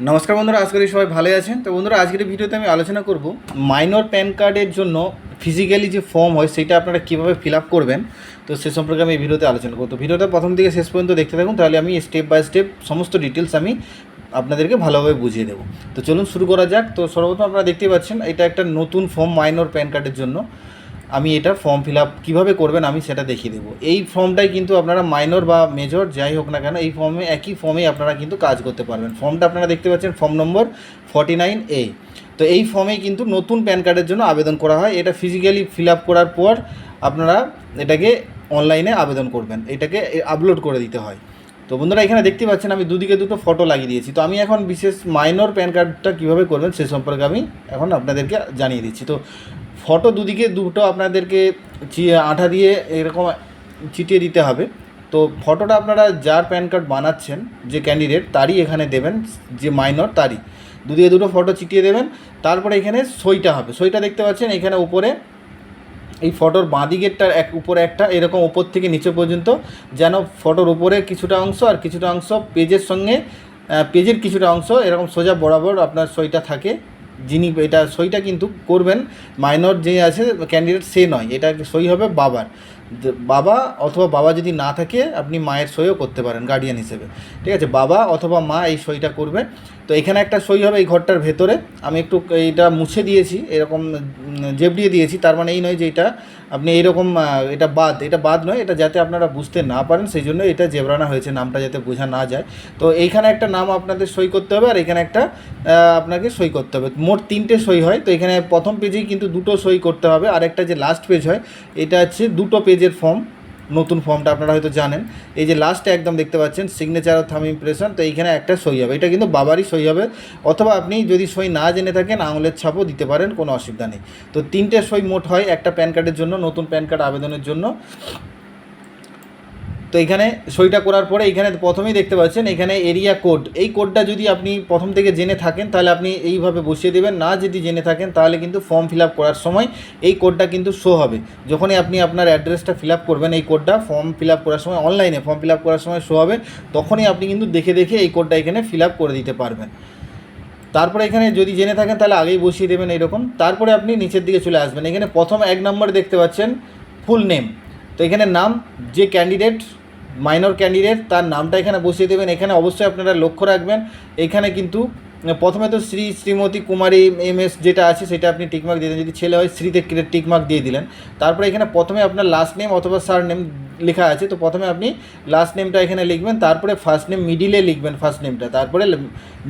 নমস্কার বন্ধুরা আজকে সবাই ভালো আছেন। তো বন্ধুরা, আজকের ভিডিওতে আমি আলোচনা করব মাইনর প্যান কার্ডের জন্য ফিজিক্যালি যে ফর্ম হয়, সেটা আপনারা কীভাবে ফিল আপ করবেন? তো সে সম্পর্কে আমি এই ভিডিওতে আলোচনা করব। তো ভিডিওটা প্রথম থেকে শেষ পর্যন্ত দেখতে থাকুন, তাহলে আমি স্টেপ বাই স্টেপ সমস্ত ডিটেলস আমি আপনাদেরকে ভালোভাবে বুঝিয়ে দেবো। তো চলুন শুরু করা যাক। তো সর্বপ্রথম আপনারা দেখতে পাচ্ছেন, এটা একটা নতুন ফর্ম মাইনর প্যান কার্ডের জন্য। আমি এটা ফর্ম ফিল আপ কীভাবে করবেন আমি সেটা দেখিয়ে দেবো। এই ফর্মটাই কিন্তু আপনারা মাইনর বা মেজর যাই হোক না কেন, এই ফর্মে একই ফর্মে আপনারা কিন্তু কাজ করতে পারবেন। ফর্মটা আপনারা দেখতে পাচ্ছেন form number forty nine A তো এই ফর্মেই কিন্তু নতুন প্যান কার্ডের জন্য আবেদন করা হয়। এটা ফিজিক্যালি ফিল আপ করার পর আপনারা এটাকে অনলাইনে আবেদন করবেন। এটাকে আপলোড করে দিতে হয়। তো বন্ধুরা, এখানে দেখতে পাচ্ছেন আমি দুদিকে দুটো ফটো লাগিয়ে দিয়েছি। তো আমি এখন বিশেষ মাইনর প্যান কার্ডটা কীভাবে করবেন সে সম্পর্কে আমি এখন আপনাদেরকে জানিয়ে দিচ্ছি। তো ফটো দুদিকে দুটো আপনাদেরকে আঠা দিয়ে এরকম চিটিয়ে দিতে হবে। তো ফটোটা আপনারা যার প্যান কার্ড বানাচ্ছেন, যে ক্যান্ডিডেট, তারই এখানে দেবেন, যে মাইনর, তারই। দুদিকে দুটো ফটো চিটিয়ে দেবেন, তারপরে এখানে সইটা হবে। সইটা দেখতে পাচ্ছেন, এখানে উপরে এই ফটোর বাঁ দিকেরটার এক, উপরে একটা, এরকম উপর থেকে নিচে পর্যন্ত, যেন ফটোর উপরে কিছুটা অংশ আর কিছুটা অংশ পেজের সঙ্গে পেজের কিছুটা অংশ এরকম সোজা বরাবর আপনার সইটা থাকে। যিনি এটা সইটা কিন্তু করবেন, মাইনর যে আছে, ক্যান্ডিডেট সে নয়, এটা সই হবে বাবার। বাবা অথবা বাবা যদি না থাকে, আপনি মায়ের সইও করতে পারেন গার্ডিয়ান হিসেবে। ঠিক আছে? বাবা অথবা মা এই সইটা করবে। তো এখানে একটা সই হবে এই ঘরটার ভেতরে। আমি একটু এইটা মুছে দিয়েছি, এরকম জেবড়িয়ে দিয়েছি, তার মানে এই নয় যে এটা আপনি এইরকম এটা বাদ এটা বাদ নয়, এটা যাতে আপনারা বুঝতে না পারেন, সেই জন্য এটা জেবরানা হয়েছে, নামটা যাতে বোঝা না যায়। তো এইখানে একটা নাম আপনাদের সই করতে হবে, আর এখানে একটা আপনাকে সই করতে হবে। মোট তিনটে সই হয়, তো এখানে প্রথম পেজেই কিন্তু দুটো সই করতে হবে। আর একটা যে লাস্ট পেজ হয়, এটা হচ্ছে দুটো পেজের ফর্ম নতুন ফর্মটা আপনারা হয়তো জানেন। এই যে লাস্টে একদম দেখতে পাচ্ছেন সিগনেচার অফ থাম ইমপ্রেশন তো এইখানে একটা সই হবে। এটা কিন্তু বাবারই সই হবে। অথবা আপনি যদি সই না জেনে থাকেন, আঙুলের ছাপও দিতে পারেন, কোনো অসুবিধা নেই। তো তিনটে সই মোট হয়, একটা প্যান কার্ডের জন্য, নতুন প্যান কার্ড আবেদনের জন্য। তো এখানে সইটা করার পরে এখানে প্রথমেই দেখতে পাচ্ছেন, এখানে এরিয়া কোড এই কোডটা যদি আপনি প্রথম থেকে জেনে থাকেন, তাহলে আপনি এইভাবে বসিয়ে দেবেন। না যদি জেনে থাকেন, তাহলে কিন্তু ফর্ম ফিল করার সময় এই কোডটা কিন্তু শো হবে। যখনই আপনি আপনার অ্যাড্রেসটা ফিল করবেন, এই কোডটা ফর্ম ফিল করার সময় অনলাইনে ফর্ম ফিল করার সময় শো হবে, তখনই আপনি কিন্তু দেখে দেখে এই কোডটা এখানে ফিল করে দিতে পারবেন। তারপরে এখানে যদি জেনে থাকেন, তাহলে আগেই বসিয়ে দেবেন এরকম। তারপরে আপনি নিচের দিকে চলে আসবেন। এখানে প্রথম এক নম্বরে দেখতে পাচ্ছেন ফুল নেম তো এখানে নাম, যে ক্যান্ডিডেট মাইনর ক্যান্ডিডেট, তার নামটা এখানে বসিয়ে দেবেন। এখানে অবশ্যই আপনারা লক্ষ্য রাখবেন, এখানে কিন্তু, প্রথমে তো শ্রী শ্রীমতী কুমারী এম এস যেটা আছে, সেটা আপনি টিকমার্ক দিয়ে যদি ছেলে হয়, শ্রীতে টিকমার্ক দিয়ে দিলেন। তারপরে এখানে প্রথমে আপনার লাস্ট নেম অথবা সার নেম লেখা আছে, তো প্রথমে আপনি লাস্ট নেমটা এখানে লিখবেন, তারপরে ফার্স্ট নেম মিডিলে লিখবেন ফার্স্ট নেমটা তারপরে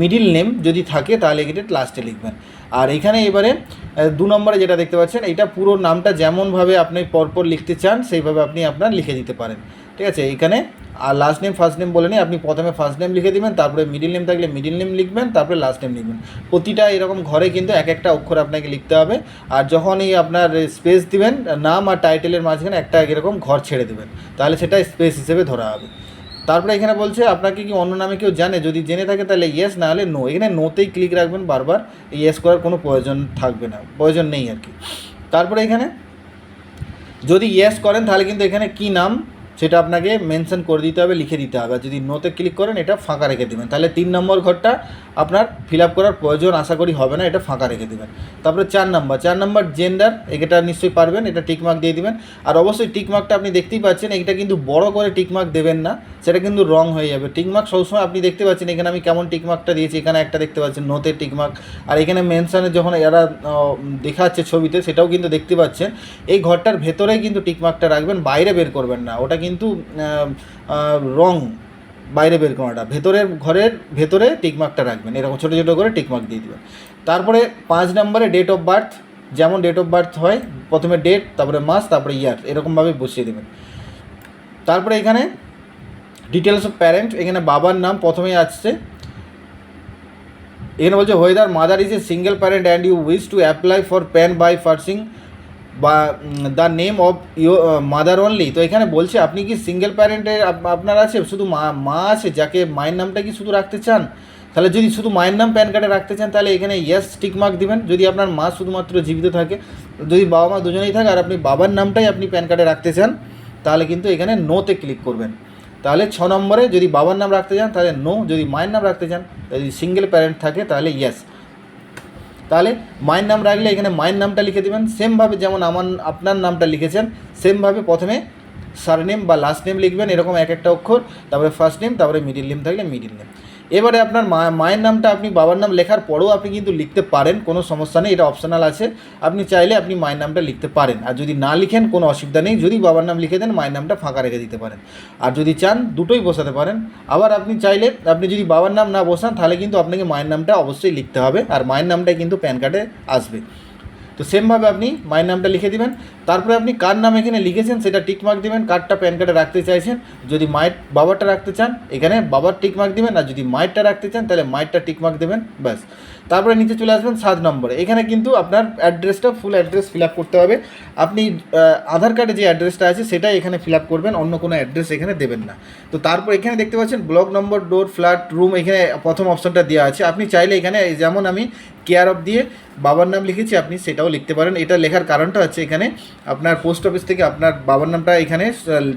মিডিল নেম যদি থাকে, তাহলে এটা লাস্টে লিখবেন। আর এখানে এবারে দু নম্বরে যেটা দেখতে পাচ্ছেন, এটা পুরো নামটা যেমনভাবে আপনি পরপর লিখতে চান, সেইভাবে আপনি আপনার লিখে দিতে পারেন। ঠিক আছে, এখানে, আর লাস্ট নেম ফার্স্ট নেম বলে নিই আপনি প্রথমে ফার্স্ট নেম লিখে দিবেন, তারপরে মিডিল নেম থাকলে মিডিল নেম লিখবেন, তারপরে লাস্ট নেম লিখবেন। প্রতিটা এরকম ঘরে কিন্তু এক একটা অক্ষর আপনাকে লিখতে হবে, আর যখনই আপনার স্পেস দিবেন, নাম আর টাইটেলের মাঝখানে একটা এরকম ঘর ছেড়ে দেবেন, তাহলে সেটা স্পেস হিসেবে ধরা হবে। তারপরে এখানে বলছে, আপনাকে কি অন্য নামে কেউ জানে? যদি জেনে থাকে তাহলে ইয়েস না হলে নো এখানে নোতেই ক্লিক রাখবেন বারবার ইয়েস করার কোনো প্রয়োজন থাকবে না, প্রয়োজন নেই আর কি। তারপরে এখানে, যদি ইয়েস করেন তাহলে কিন্তু এখানে কি নাম সেটা আপনাকে মেনশন করে দিতে হবে, লিখে দিতে হবে। যদি নোতে ক্লিক করেন, এটা ফাঁকা রেখে দেবেন। তাহলে তিন নম্বর ঘরটা আপনার ফিল করার প্রয়োজন আশা করি হবে না, এটা ফাঁকা রেখে দেবেন। তারপরে চার নম্বর চার নম্বর জেন্ডার এটা নিশ্চয়ই পারবেন, এটা টিকমার্ক দিয়ে দিবেন। আর অবশ্যই টিকমার্কটা আপনি দেখতেই পাচ্ছেন, এটা কিন্তু বড় করে টিকমার্ক দেবেন না, সেটা কিন্তু রং হয়ে যাবে। টিকমার্ক সবসময় আপনি দেখতে পাচ্ছেন, এখানে আমি কেমন টিকমার্কটা দিয়েছি, এখানে একটা দেখতে পাচ্ছেন নোতে টিকমার্ক আর এখানে মেনশনে যখন এরা দেখাচ্ছে ছবিতে, সেটাও কিন্তু দেখতে পাচ্ছেন। এই ঘরটার ভেতরেই কিন্তু টিকমার্কটা রাখবেন, বাইরে বের করবেন না। ওটা কিন্তু আহ, রং বাইরে বের করাটা ভেতরের ঘরের ভেতরে টিকমার্কটা রাখবেন এরকম ছোটো ছোটো করে টিকমার্ক দিয়ে দেবেন। তারপরে পাঁচ নম্বরে ডেট অফ বার্থ যেমন ডেট অফ বার্থ হয় প্রথমে ডেট তারপরে মাস তারপরে ইয়ার এরকমভাবে বসিয়ে দেবেন। তারপরে এখানে ডিটেলস অফ প্যারেন্ট এখানে বাবার নাম প্রথমেই আসছে। এখানে বলছে whether mother is a single parent and you wish to apply for PAN by furnishing বা the name of you mother only তো এখানে বলছে, আপনি কি সিঙ্গেল প্যারেন্টের আপনার আছে? শুধু মা মা আছে যাকে মায়ের নামটা কি শুধু রাখতে চান? তাহলে যদি শুধু মায়ের নাম প্যান কার্ডে রাখতে চান, তাহলে এখানে ইয়েস মার্ক দিবেন। যদি আপনার মা শুধুমাত্র জীবিত থাকে, যদি বাবা মা দুজনেই থাকে আর আপনি বাবার নামটাই আপনি প্যান কার্ডে রাখতে চান, তাহলে কিন্তু এখানে নোতে ক্লিক করবেন। তাহলে ছ নম্বরে যদি বাবার নাম রাখতে চান, তাহলে নো যদি মায়ের নাম রাখতে চান, যদি সিঙ্গেল প্যারেন্ট থাকে, তাহলে ইয়েস তাহলে মায়ের নাম রাখলে এখানে মায়ের নামটা লিখে দেবেন। সেমভাবে যেমন আমার, আপনার নামটা লিখেছেন সেমভাবে প্রথমে সারনেম বা লাস্ট নেম লিখবেন, এরকম এক একটা অক্ষর, তারপরে ফার্স্ট নেম তারপরে মিডিল নেম থাকলে মিডিল নেম এবারে আপনার মা, মায়ের নামটা আপনি বাবার নাম লেখার পরেও আপনি কিন্তু লিখতে পারেন, কোনো সমস্যা নেই, এটা অপশনাল আছে। আপনি চাইলে আপনি মায়ের নামটা লিখতে পারেন। আর যদি না লিখেন, কোনো অসুবিধা নেই, যদি বাবার নাম লিখে দেন, মায়ের নামটা ফাঁকা রেখে দিতে পারেন। আর যদি চান, দুটোই বসাতে পারেন। আবার আপনি চাইলে, আপনি যদি বাবার নাম না বসান, তাহলে কিন্তু আপনাকে মায়ের নামটা অবশ্যই লিখতে হবে, আর মায়ের নামটাই কিন্তু প্যান কার্ডে আসবে। তো সেমভাবে আপনি মায়ের নামটা লিখে দিবেন। তারপরে আপনি কার নাম এখানে লিখেছেন সেটা টিকমার্ক দিবেন। কার্ডটা প্যান কার্ডে রাখতে চাইছেন। যদি মায়ের বাবারটা রাখতে চান, এখানে বাবার টিক মার্ক দিবেন। আর যদি মায়েরটা রাখতে চান, তাহলে মায়েরটা টিকমার্ক দেবেন। ব্যাস। তারপরে নিচে চলে আসবেন সাত নম্বরে। এখানে কিন্তু আপনার অ্যাড্রেসটা ফুল অ্যাড্রেস ফিল আপ করতে হবে। আপনি আধার কার্ডে যে অ্যাড্রেসটা আছে, সেটাই এখানে ফিল আপ করবেন। অন্য কোনো অ্যাড্রেস এখানে দেবেন না। তো তারপর এখানে দেখতে পাচ্ছেন block number door flat room এখানে প্রথম অপশনটা দেওয়া আছে। আপনি চাইলে এখানে, যেমন আমি কেয়ার অফ দিয়ে বাবার নাম লিখেছি, আপনি সেটাও লিখতে পারেন। এটা লেখার কারণটা হচ্ছে এখানে আপনার পোস্ট অফিস থেকে আপনার বাবার নামটা এখানে,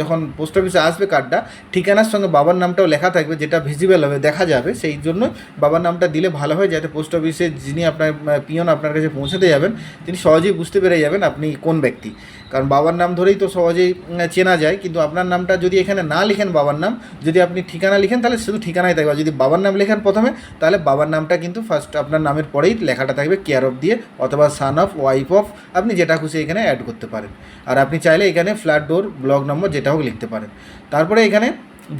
যখন পোস্ট অফিসে আসবে কার্ডটা ঠিকানার সঙ্গে বাবার নামটাও লেখা থাকবে, যেটা ভিজিবল হবে, দেখা যাবে। সেই জন্য বাবার নামটা দিলে ভালো হয়, যাতে পোস্ট অফিসে যিনি আপনার পিয়ন আপনার কাছে পৌঁছাতে যাবেন, তিনি সহজেই বুঝতে পেরে যাবেন আপনি কোন ব্যক্তি। কারণ বাবার নাম ধরেই তো সহজেই চেনা যায়, কিন্তু আপনার নামটা যদি এখানে না লিখেন বাবার নাম, যদি আপনি ঠিকানা লিখেন, তাহলে শুধু ঠিকানাই থাকবে। যদি বাবার নাম লেখেন প্রথমে, তাহলে বাবার নামটা কিন্তু ফার্স্ট আপনার নামের পরেই লেখাটা থাকবে কেয়ার অফ দিয়ে, অথবা সান অফ ওয়াইফ অফ আপনি যেটা খুশি এখানে অ্যাড করতে পারেন। আর আপনি চাইলে এখানে ফ্ল্যাট ডোর ব্লক নম্বর যেটা হোক লিখতে পারেন। তারপরে এখানে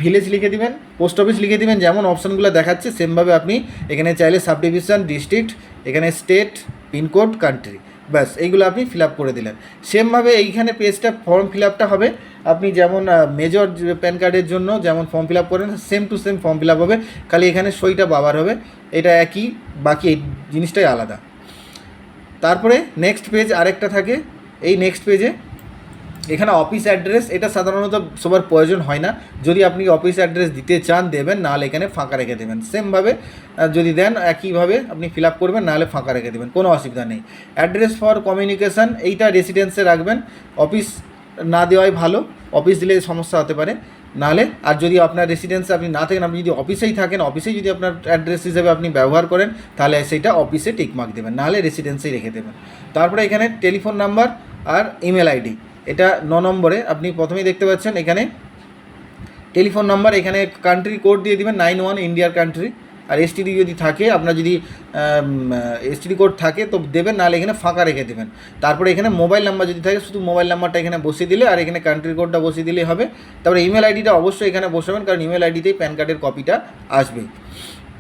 ভিলেজ লিখে দিবেন পোস্ট অফিস লিখে দিবেন, যেমন অপশানগুলো দেখাচ্ছে সেমভাবে আপনি এখানে চাইলে সাব ডিভিশন ডিস্ট্রিক্ট এখানে স্টেট পিনকোড কান্ট্রি ব্যাস, এইগুলো আপনি ফিল আপ করে দিলেন। সেমভাবে এইখানে পেজটা ফর্ম ফিল আপটা হবে। আপনি যেমন মেজর প্যান কার্ডের জন্য যেমন ফর্ম ফিল আপ করেন same to same form fill up হবে। খালি এখানে সইটা বাবার হবে। এটা একই, বাকি এই জিনিসটাই আলাদা। তারপরে নেক্সট পেজ আরেকটা থাকে। এই নেক্সট পেজে এখানে অফিস অ্যাড্রেস এটা সাধারণত সবার প্রয়োজন হয় না। যদি আপনি অফিস অ্যাড্রেস দিতে চান, দেবেন, নাহলে এখানে ফাঁকা রেখে দেবেন। সেমভাবে যদি দেন, একইভাবে আপনি ফিল আপ করবেন, নাহলে ফাঁকা রেখে দেবেন। কোনো অসুবিধা নেই। অ্যাড্রেস ফর কমিউনিকেশান এইটা রেসিডেন্সে রাখবেন। অফিস না দেওয়াই ভালো। অফিস দিলে সমস্যা হতে পারে। নাহলে, আর যদি আপনার রেসিডেন্সে আপনি না থাকেন, আপনি যদি অফিসেই থাকেন অফিসেই যদি আপনার অ্যাড্রেস হিসেবে আপনি ব্যবহার করেন, তাহলে সেইটা অফিসে টিকমার্ক দেবেন। নাহলে রেসিডেন্সেই রেখে দেবেন। তারপরে এখানে টেলিফোন নাম্বার আর ইমেল আইডি এটা ন নম্বরে, আপনি প্রথমেই দেখতে পাচ্ছেন এখানে টেলিফোন নাম্বার, এখানে কান্ট্রি কোড দিয়ে দিবেন নাইন ওয়ান ইন্ডিয়ার কান্ট্রি আর এসটিডি যদি থাকে, আপনার যদি এসটিডি কোড থাকে, তো দেবেন, নাহলে এখানে ফাঁকা রেখে দেবেন। তারপরে এখানে মোবাইল নাম্বার যদি থাকে, শুধু মোবাইল নাম্বারটা এখানে বসিয়ে দিলে, আর এখানে কান্ট্রি কোডটা বসিয়ে দিলেই হবে। তারপরে ইমেল আইডিটা অবশ্যই এখানে বসাবেন, কারণ ইমেল আইডিতেই প্যান কার্ডের কপিটা আসবে।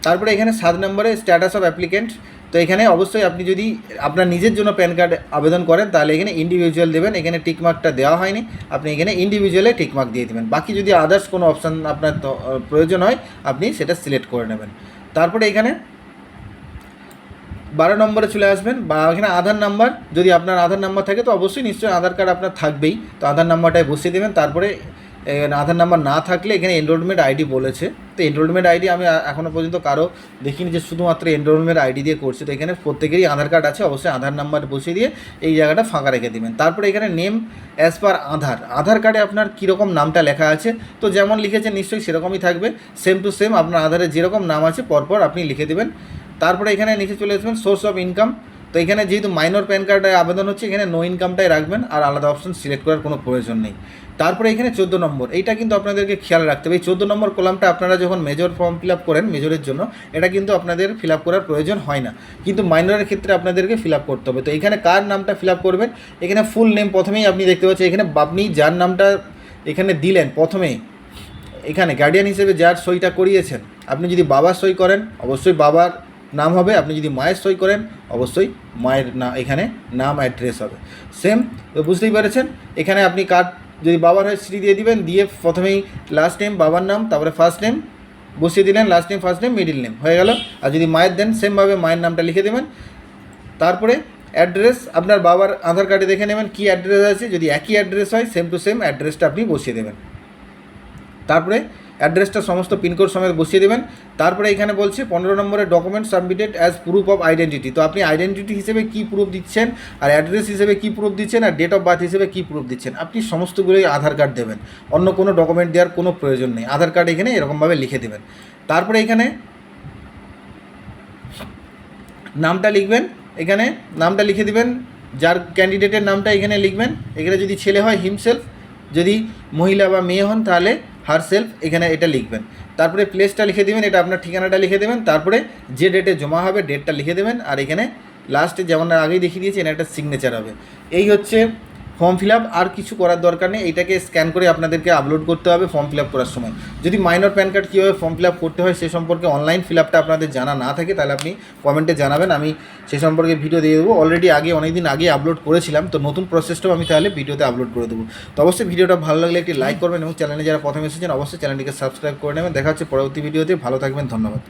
তারপরে এখানে সাত নম্বরে স্ট্যাটাস অফ অ্যাপ্লিকেন্ট তো এখানে অবশ্যই আপনি যদি আপনার নিজের জন্য প্যান কার্ড আবেদন করেন, তাহলে এখানে ইন্ডিভিজুয়াল দেবেন। এখানে টিকমার্কটা দেওয়া হয়নি। আপনি এখানে ইন্ডিভিজুয়ালে টিকমার্ক দিয়ে দেবেন। বাকি যদি আদার্স কোনো অপশান আপনার প্রয়োজন হয়, আপনি সেটা সিলেক্ট করে নেবেন। তারপরে এখানে বারো নম্বরে চলে আসবেন। বা এখানে আধার নাম্বার, যদি আপনার আধার নাম্বার থাকে, তো অবশ্যই নিশ্চয়ই আধার কার্ড আপনার থাকবেই। তো আধার নাম্বারটায় বসিয়ে দেবেন। তারপরে আধার নাম্বার না থাকলে এখানে এনরোলমেন্ট আইডি বলেছে। তো এনরোলমেন্ট আইডি আমি এখনও পর্যন্ত কারও দেখিনি যে শুধুমাত্র এনরোলমেন্ট আইডি দিয়ে করছে। তো এখানে প্রত্যেকেরই আধার কার্ড আছে, অবশ্যই আধার নাম্বার বসিয়ে দিয়ে এই জায়গাটা ফাঁকা রেখে দেবেন। তারপরে এখানে নেম অ্যাজ পার আধার। আধার কার্ডে আপনার কীরকম নামটা লেখা আছে? তো যেমন লিখেছেন, নিশ্চয়ই সেরকমই থাকবে। সেম টু সেম আপনার আধারে যেরকম নাম আছে, পরপর আপনি লিখে দেবেন। তারপরে এখানে নিচে চলে আসবেন সোর্স অফ ইনকাম তো এখানে যেহেতু মাইনর প্যান কার্ডে আবেদন হচ্ছে, এখানে নো ইনকামটাই রাখবেন আর আলাদা অপশন সিলেক্ট করার কোনো প্রয়োজন নেই। তারপরে এখানে চোদ্দ নম্বর, এইটা কিন্তু আপনাদেরকে খেয়াল রাখতে হবে। এই চোদ্দ নম্বর কলামটা আপনারা যখন মেজর ফর্ম ফিল আপ করেন মেজরের জন্য, এটা কিন্তু আপনাদের ফিল আপ করার প্রয়োজন হয় না। কিন্তু মাইনরের ক্ষেত্রে আপনাদেরকে ফিল আপ করতে হবে। তো এখানে কার নামটা ফিল আপ করবেন? এখানে ফুল নেম প্রথমেই আপনি দেখতে পাচ্ছেন, এখানে আপনি যার নামটা এখানে দিলেন প্রথমেই, এখানে গার্ডিয়ান হিসেবে যার সইটা করিয়েছেন, আপনি যদি বাবার সই করেন, অবশ্যই বাবার নাম হবে, আপনি যদি মায়ের সই করেন, অবশ্যই মায়ের না, এখানে নাম অ্যাড্রেস হবে। সেম তো বুঝতেই পেরেছেন? এখানে আপনি কার্ড যদি বাবার হয়, স্ত্রী দিয়ে দিবেন, দিয়ে প্রথমেই লাস্ট নেম বাবার নাম, তারপরে ফার্স্ট নেম বসিয়ে দিলেন last name first name middle name হয়ে গেল। আর যদি মায়ের দেন সেমভাবে মায়ের নামটা লিখে দেবেন। তারপরে অ্যাড্রেস আপনার বাবার আধার কার্ডে দেখে নেবেন, কী অ্যাড্রেস আছে। যদি একই অ্যাড্রেস হয় সেম টু সেম অ্যাড্রেসটা আপনি বসিয়ে দেবেন। তারপরে অ্যাড্রেসটা সমস্ত পিনকোড সমেত বসিয়ে দেবেন। তারপরে এখানে বলছে, পনেরো নম্বরের document submitted as proof of identity তো আপনি আইডেন্টিটি হিসেবে কী প্রুফ দিচ্ছেন, আর অ্যাড্রেস হিসেবে কী প্রুফ দিচ্ছেন, আর ডেট অফ বার্থ হিসেবে কী প্রুফ দিচ্ছেন, আপনি সমস্তগুলোই আধার কার্ড দেবেন। অন্য কোনো ডকুমেন্ট দেওয়ার কোনো প্রয়োজন নেই। আধার কার্ড এখানে এরকমভাবে লিখে দেবেন। তারপরে এখানে নামটা লিখবেন। এখানে নামটা লিখে দিবেন। যার ক্যান্ডিডেটের নামটা এখানে লিখবেন। এখানে যদি ছেলে হয় হিমসেলফ যদি মহিলা বা মেয়ে হন, তাহলে হার সেলফ এখানে এটা লিখবেন। তারপরে প্লেসটা লিখে দেবেন, এটা আপনার ঠিকানাটা লিখে দেবেন, তারপরে যে ডেটে জমা হবে ডেটটা লিখে দেবেন, আর এখানে লাস্টে যেমন আগেই দেখিয়ে দিয়েছি, এখানে একটা সিগনেচার হবে। এই হচ্ছে ফর্ম ফিল আপ আর কিছু করার দরকার নেই এটাকে স্ক্যান করে আপনাদেরকে আপলোড করতে হবে ফর্ম ফিল আপ করার সময়। যদি মাইনর প্যান কার্ড কীভাবে ফর্ম ফিল আপ করতে হয় সে সম্পর্কে অনলাইন ফিল আপটা আপনাদের জানা না থাকে, তাহলে আপনি কমেন্টে জানাবেন, আমি সে সম্পর্কে ভিডিও দিয়ে দেবো। অলরেডি আগে অনেক দিন আগে আপলোড করেছিলাম, তো নতুন প্রসেসটাও আমি তাহলে ভিডিওতে আপলোড করে দেবো। তো অবশ্যই ভিডিওটা ভালো লাগলে একটি লাইক করবেন এবং চ্যানেলে যারা প্রথমে এসেছেন, অবশ্যই চ্যানেলটিকে সাবস্ক্রাইব করে নেবেন। দেখা হচ্ছে পরবর্তী ভিডিওতে ভালো থাকবেন, ধন্যবাদ।